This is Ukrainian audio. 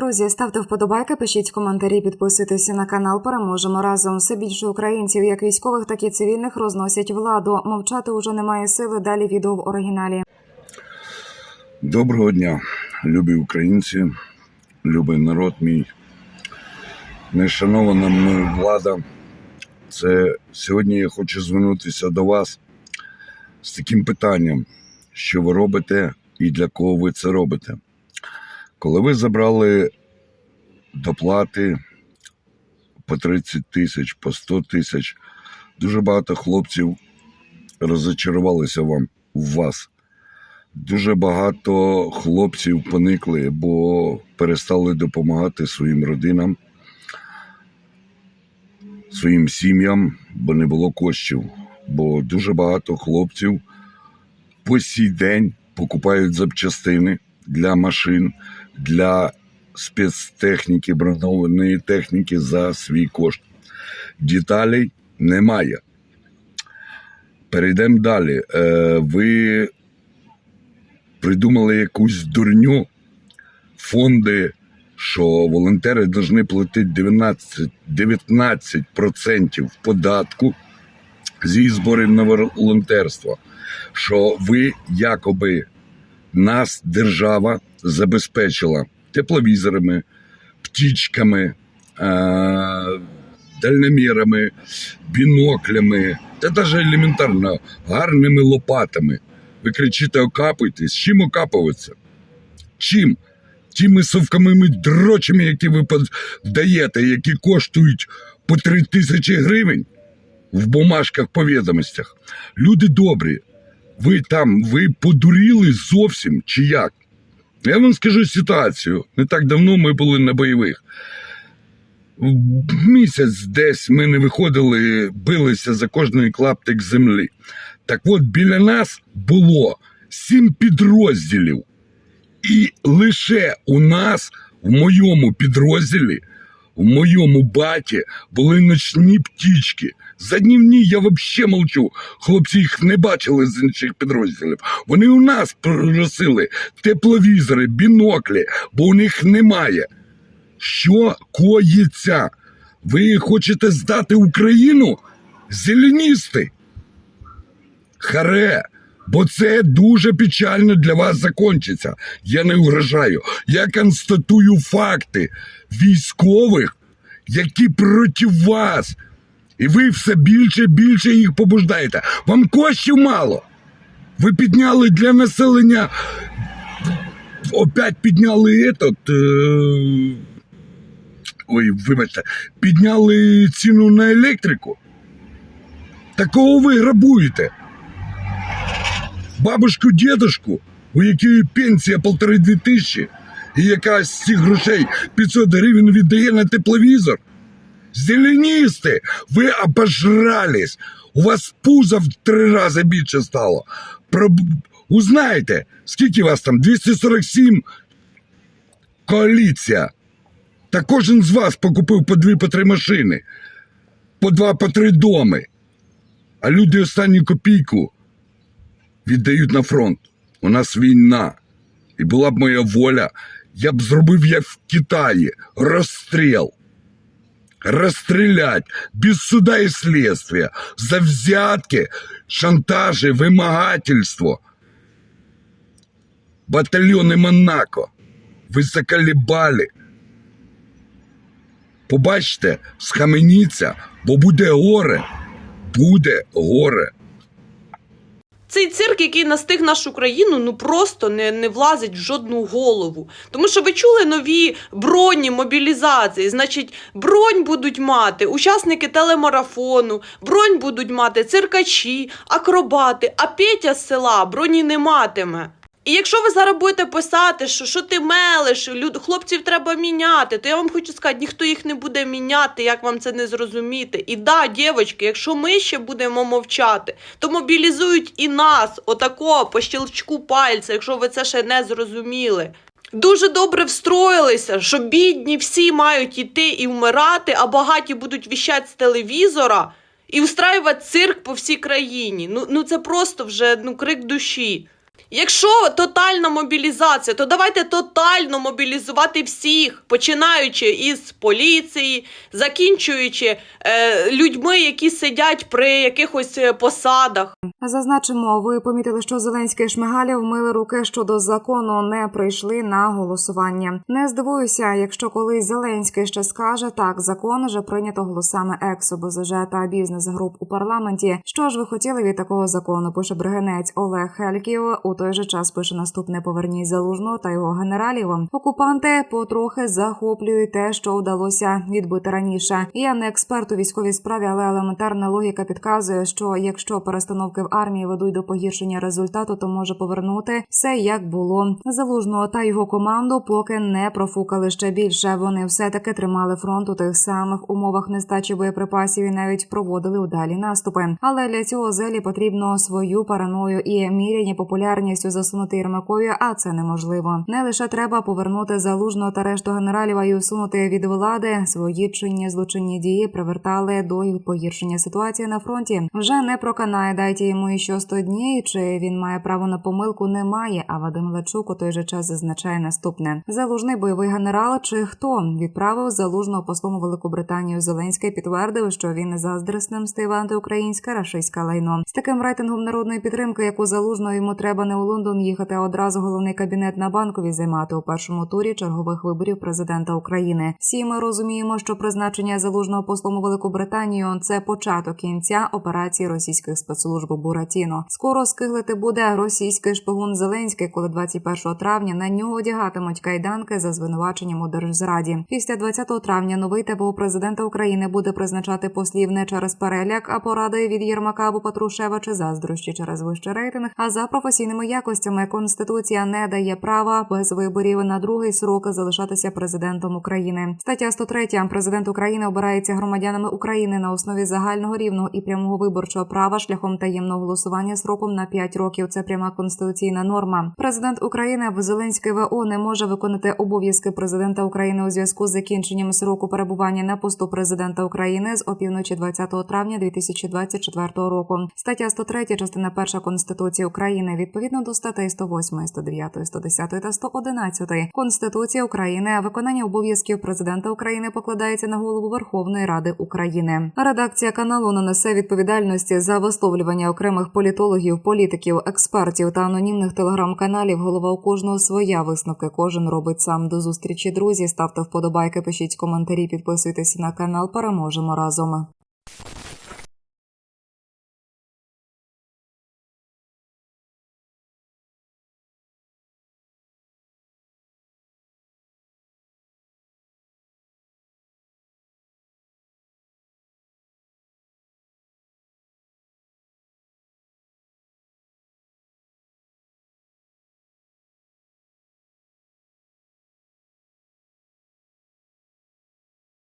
Друзі, ставте вподобайки, пишіть коментарі, підписуйтесь на канал. Переможемо разом. Все більше українців, як військових, так і цивільних, розносять владу. Мовчати уже немає сили. Далі відео в оригіналі. Доброго дня, любі українці, любий народ мій, нешанована мною влада. Це сьогодні я хочу звернутися до вас з таким питанням, що ви робите і для кого ви це робите. Коли ви забрали доплати по 30 тисяч, по 100 тисяч, дуже багато хлопців розочарувалися вам в вас. Дуже багато хлопців поникли, бо перестали допомагати своїм родинам, своїм сім'ям, бо не було коштів. Бо дуже багато хлопців по сій день покупають запчастини для машин, для спецтехніки, бронованої техніки за свій кошт. Деталей немає. Перейдемо далі. Е, ви придумали якусь дурню, фонди, що волонтери повинні платити 19, 19% податку зі зборів на волонтерство, що ви якоби нас держава забезпечила тепловізорами, птічками, е- дальномірами, біноклями та навіть елементарно гарними лопатами. Ви кричите, окапуйтесь. Чим окапуватися? Чим? Тими совками дрочами, які ви даєте, які коштують по три тисячі гривень в бумажках по відомостях. Люди добрі, ви там, ви подуріли зовсім чи як? Я вам скажу ситуацію. Не так давно ми були на бойових. Місяць десь ми не виходили, билися за кожний клаптик землі. Так от біля нас було сім підрозділів. І лише у нас, в моєму підрозділі, в моєму баті, були ночні птічки. За днівні я взагалі мовчу. Хлопці їх не бачили з інших підрозділів. Вони у нас просили тепловізори, біноклі, бо у них немає. Що коїться? Ви хочете здати Україну? Зеленісти? Харе, бо це дуже печально для вас закончиться. Я не угрожаю. Я констатую факти військових, які проти вас. І ви все більше і більше їх побуждаєте. Вам коштів мало. Ви підняли для населення. Опять підняли этот. Е... Ой, вибачте, підняли ціну на електрику. Такого ви грабуєте бабушку, дедушку, у якої пенсія полтори-дві тисячі, і яка з цих грошей 500 гривень віддає на тепловізор. Зеленісти, ви обожрались. У вас пузо в три рази більше стало. Про... Узнайте, скільки вас там? 247 коаліція. Та кожен з вас покупив по дві по три машини, по два по три доми. А люди останню копійку віддають на фронт. У нас війна. І була б моя воля, я б зробив як в Китаї розстріл. Розстрілять без суда і слідства, за взятки, шантажі, вимагательство. Батальйони Монако. Ви заколебали. Побачите, схаменіться, бо буде горе. Буде горе. Цей цирк, який настиг нашу країну, ну просто не, не влазить в жодну голову. Тому що ви чули нові броні мобілізації. Значить, бронь будуть мати учасники телемарафону, бронь будуть мати циркачі, акробати, а Петя з села броні не матиме. І якщо ви зараз будете писати, що що ти мелиш, люд, хлопців треба міняти, то я вам хочу сказати, ніхто їх не буде міняти, як вам це не зрозуміти. І да, дівчатки, якщо ми ще будемо мовчати, то мобілізують і нас, отако, по щелчку пальця, якщо ви це ще не зрозуміли. Дуже добре встроїлися, що бідні всі мають іти і вмирати, а багаті будуть віщати з телевізора і устраювати цирк по всій країні. Ну, ну це просто вже ну, крик душі. Якщо тотальна мобілізація, то давайте тотально мобілізувати всіх, починаючи із поліції, закінчуючи е, людьми, які сидять при якихось е, посадах. Зазначимо, ви помітили, що Зеленський і Шмигалів мили руки щодо закону, не прийшли на голосування. Не здивуюся, якщо колись Зеленський ще скаже так, закон вже прийнято голосами ЕКСу, БЗЖ та бізнес-груп у парламенті. Що ж ви хотіли від такого закону? Пише бригенець Олег Хельків. У той же час пише наступне поверніть залужного та його генералів. Окупанти потрохи захоплюють те, що вдалося відбити раніше. Я не експерт у військовій справі, але елементарна логіка підказує, що якщо перестановки в армії ведуть до погіршення результату, то може повернути все як було. Залужного та його команду поки не профукали ще більше. Вони все таки тримали фронт у тих самих умовах нестачі боєприпасів і навіть проводили удалі наступи. Але для цього зелі потрібно свою параною і міряні популярністю засунути Єрмакові, а це неможливо. Не лише треба повернути залужного та решту генералів, а й усунути від влади свої чинні злочинні дії привертали до погіршення ситуації на фронті. Вже не проканає, дайте йому іще 100 днів. Чи він має право на помилку? Немає. А Вадим Лечук у той же час зазначає наступне: залужний бойовий генерал чи хто відправив залужного послом у Велику Британію Зеленський підтвердив, що він заздрісним стив антиукраїнське рашистське лайно. З таким рейтингом народної підтримки, як у залужного йому треба не у Лондон їхати, одразу головний кабінет на банковій займати у першому турі чергових виборів президента України. Всі ми розуміємо, що призначення залужного послом у Велику Британію це початок кінця операції російських спецслужб Буратіно. Скоро скиглити буде російський шпигун Зеленський, коли 21 травня на нього одягатимуть кайданки за звинуваченням у держзраді. Після 20 травня новий ТПО президента України буде призначати послів не через переляк, а поради від Єрмака або Патрушева чи заздрощі через вищий рейтинг, а за професійними якостями конституція не дає права без виборів на другий срок залишатися президентом України. Стаття 103. Президент України обирається громадянами України на основі загального рівного і прямого виборчого права шляхом таємного голосування сроком на 5 років. Це пряма конституційна норма. Президент України в Зеленський ВО не може виконати обов'язки президента України у зв'язку з закінченням сроку перебування на посту президента України з опівночі 20 травня 2024 року. Стаття 103, частина 1 Конституції України відповідно до статей 108, 109, 110 та 111 Конституції України виконання обов'язків президента України покладається на голову Верховної Ради України. Редакція каналу не несе відповідальності за висловлювання окремих політологів, політиків, експертів та анонімних телеграм-каналів. Голова у кожного своя висновки. Кожен робить сам до зустрічі. Друзі, ставте вподобайки, пишіть коментарі, підписуйтесь на канал. Переможемо разом.